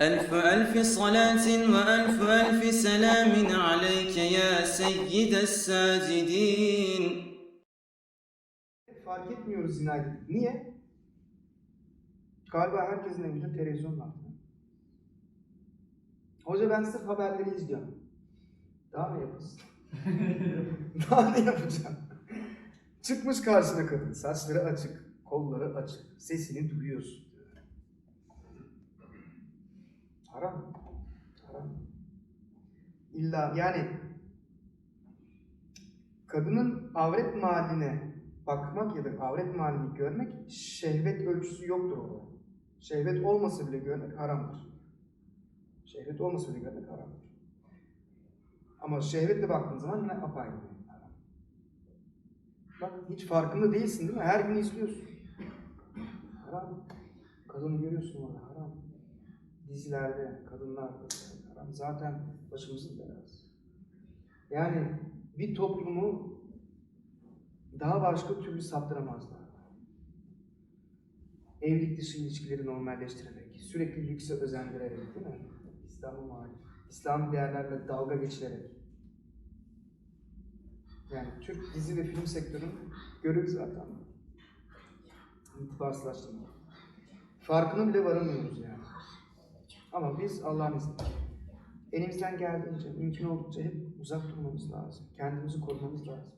ألف ألف صلاة وألف ألف سلام عليك يا سيد الساجدين Fark etmiyoruz zina gibi. Niye? Galiba herkesin evinde televizyon var. Hoca ben sırf haberleri izliyorum. Daha ne yapasın? Daha ne yapacağım? Çıkmış karşına kadın. Saçları açık, kolları açık. Sesini duyuyorsun. Haram. Haram. İlla yani kadının avret mahalline bakmak ya da avret mahallini görmek şehvet ölçüsü yoktur orada. Şehvet olmasa bile görmek haramdır. Şehvet olmasa bile görmek haramdır. Ama şehvetle baktığın zaman yine apayrı. Bak hiç farkında değilsin değil mi? Her gün izliyorsun. Haram. Kadını görüyorsun orada haram. Dizilerde, kadınlarda haram. Zaten başımızın belası. Yani bir toplumu daha başka türlü saptıramazlar. Evlilik dışı ilişkileri normalleştirerek, sürekli lükse özendirerek değil mi? İslam'ın var. İslam değerlerle dalga geçilerek. Yani Türk dizi ve film sektörünün görevi zaten. İtibarsızlaştırma. Farkına bile varamıyoruz yani. Ama biz Allah'ın izniyle elimizden geldiğince, mümkün oldukça hep uzak durmamız lazım. Kendimizi korumamız lazım.